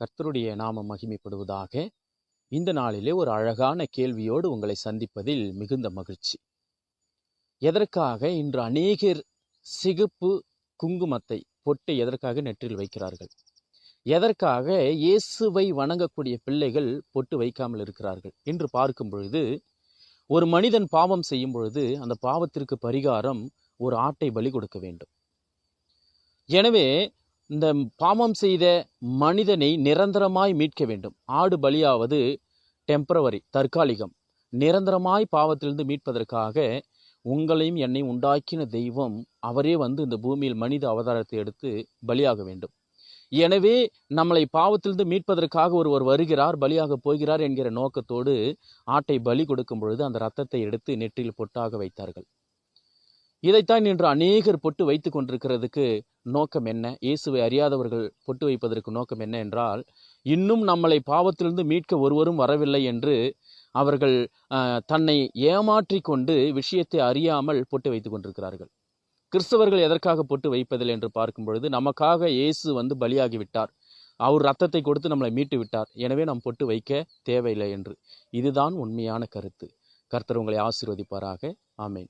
கர்த்தருடைய நாமம் மகிமைப்படுவதாக இந்த நாளிலே ஒரு அழகான கேள்வியோடு உங்களை சந்திப்பதில் மிகுந்த மகிழ்ச்சி. எதற்காக இன்று அநேகர் சிகப்பு குங்குமத்தை பொட்டை எதற்காக நெற்றில் வைக்கிறார்கள்? எதற்காக இயேசுவை வணங்கக்கூடிய பிள்ளைகள் பொட்டு வைக்காமல் இருக்கிறார்கள்? என்று பார்க்கும் பொழுது ஒரு மனிதன் பாவம் செய்யும் பொழுது அந்த பாவத்திற்கு பரிகாரம் ஒரு ஆட்டை பலி கொடுக்க வேண்டும். எனவே இந்த பாவம் செய்த மனிதனை நிரந்தரமாய் மீட்க வேண்டும். ஆடு பலியாவது டெம்பரவரி தற்காலிகம். நிரந்தரமாய் பாவத்திலிருந்து மீட்பதற்காக உங்களையும் என்னை உண்டாக்கின தெய்வம் அவரே வந்து இந்த பூமியில் மனித அவதாரத்தை எடுத்து பலியாக வேண்டும். எனவே நம்மளை பாவத்திலிருந்து மீட்பதற்காக ஒருவர் வருகிறார் பலியாக போகிறார் என்கிற நோக்கத்தோடு ஆட்டை பலி கொடுக்கும் பொழுது அந்த ரத்தத்தை எடுத்து நெற்றில் பொட்டாக வைத்தார்கள். இதைத்தான் இன்று அநேகர் பொட்டு வைத்து கொண்டிருக்கிறதுக்கு நோக்கம் என்ன? இயேசுவை அறியாதவர்கள் பொட்டு வைப்பதற்கு நோக்கம் என்ன என்றால் இன்னும் நம்மளை பாவத்திலிருந்து மீட்க ஒருவரும் வரவில்லை என்று அவர்கள் தன்னை ஏமாற்றி கொண்டு விஷயத்தை அறியாமல் பொட்டு வைத்து கொண்டிருக்கிறார்கள். கிறிஸ்தவர்கள் எதற்காக பொட்டு வைப்பதில்லை என்று பார்க்கும் பொழுது நமக்காக இயேசு வந்து பலியாகிவிட்டார். அவர் ரத்தத்தை கொடுத்து நம்மளை மீட்டு விட்டார். எனவே நாம் பொட்டு வைக்க தேவையில்லை என்று. இதுதான் உண்மையான கருத்து. கர்த்தர் உங்களை ஆசீர்வதிப்பாராக. ஆமேன்.